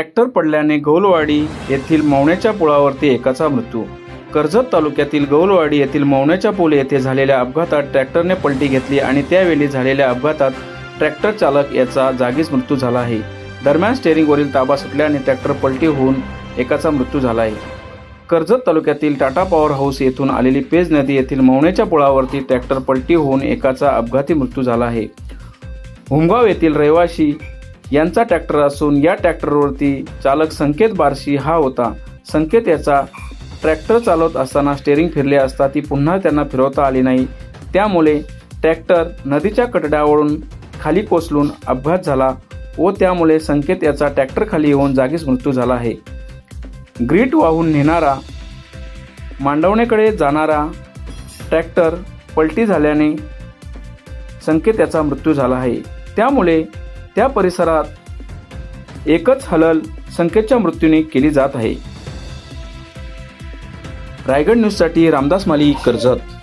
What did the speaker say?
Tractor पडल्याने गौलवाडी येथील मौण्याच्या पुलावरती एकाचा मृत्यू. कर्जत तालुक्यातील गौलवाडी येथील मौण्याच्या पूल येथे झालेल्या अपघातात ट्रॅक्टरने पलटी घेतली आणि त्यावेळी झालेल्या अपघातात ट्रॅक्टर चालक याचा जागीच मृत्यू झाला आहे. दरम्यान स्टेअरिंगवरील ताबा सुटल्याने ट्रॅक्टर पलटी होऊन एकाचा मृत्यू झाला आहे. कर्जत तालुक्यातील टाटा पॉवर हाऊस येथून आलेली पेज नदी येथील मौण्याच्या पुळावरती ट्रॅक्टर पलटी होऊन एकाचा अपघाती मृत्यू झाला आहे. हुमगाव येथील रहिवाशी यांचा ट्रॅक्टर असून या ट्रॅक्टरवरती चालक संकेत बारशी हा होता. संकेत याचा ट्रॅक्टर चालवत असताना स्टेअरिंग फिरले असता ती पुन्हा त्यांना फिरवता आली नाही. त्यामुळे ट्रॅक्टर नदीच्या कटड्यावरून खाली कोसलून अपघात झाला व त्यामुळे संकेत याचा ट्रॅक्टर खाली येऊन जागीच मृत्यू झाला आहे. ग्रीट वाहून नेणारा मांडवणेकडे जाणारा ट्रॅक्टर पलटी झाल्याने संकेत याचा मृत्यू झाला आहे. त्यामुळे त्या परिसरात एकच हलल संकेतच्या मृत्यूने केली जात आहे. रायगड न्यूजसाठी रामदास माली कर्जत.